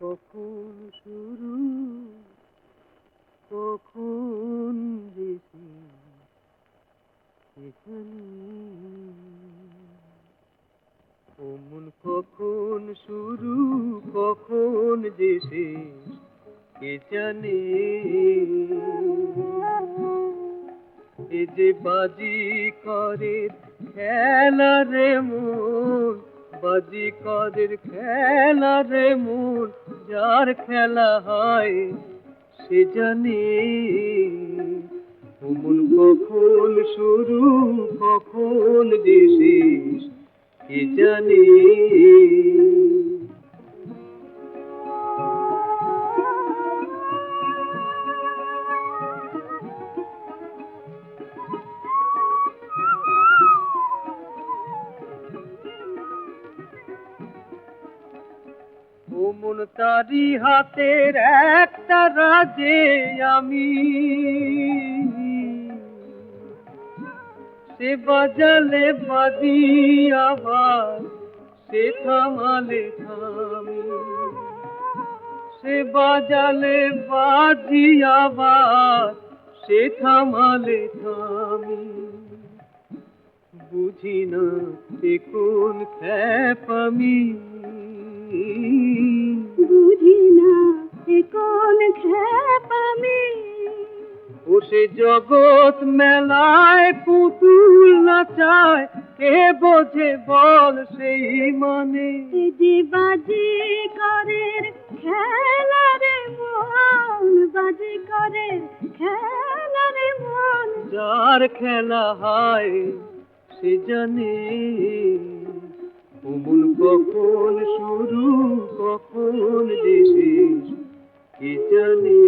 কখন শুরু, কখন কে অমন কখন শুরু, কখন যে শেষ, কে জানে? এ যে বাজি করে খেলা রে মন বাজি কাদের খেলা রে মন, যার খেলা হয় সে জানে। অমন কখন শুরু, কখন শেষ, কে জানে? ওমন তারি হাতের একটা রাজে আমি। সে বাজালে বাজি আবার, সে থামালে থামি। সে বাজালে বাজি আবার, সে থামালে থামি। বুঝি না সে কোন খ্যাপামি বুঝি না কোন খেপামি ও সে জগৎ মেলায় পুতুল নাচায় কে বোঝে বল সেই মানে? যে বাজি করের খেলা রে মন বাজি করে খেলা রে মন। যার খেলা হয় সে জানে। অমন কখন শুরু কখন শেষ কে জানে?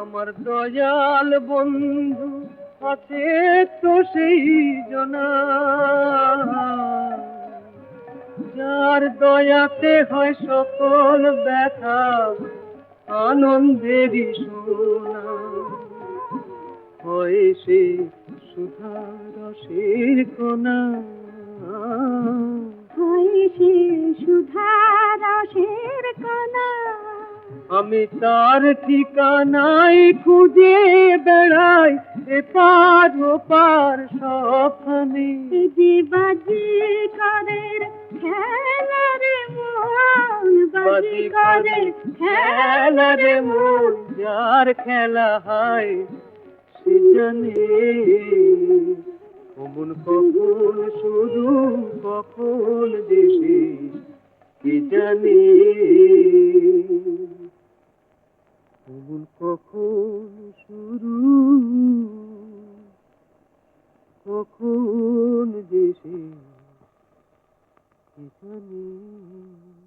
আমার দয়াল বন্ধু আছে তো সেই জনা। যার দয়াতে হয় সকল ব্যথা আনন্দেরই সোনা। হয় সে সুধা রসের কোনা হয় সে রসের আমি তার ঠিকানাই খুঁজে বেড়াই এপার ওপার সবখানে বাজি করের খেলা রে মন? বাজি করে খেলা রে মন? যার খেলা হয় সে জানে। কমন কখন শুরু কখন দেশে কে জানে? কমন কখন শুরু? কখন দেশে জানে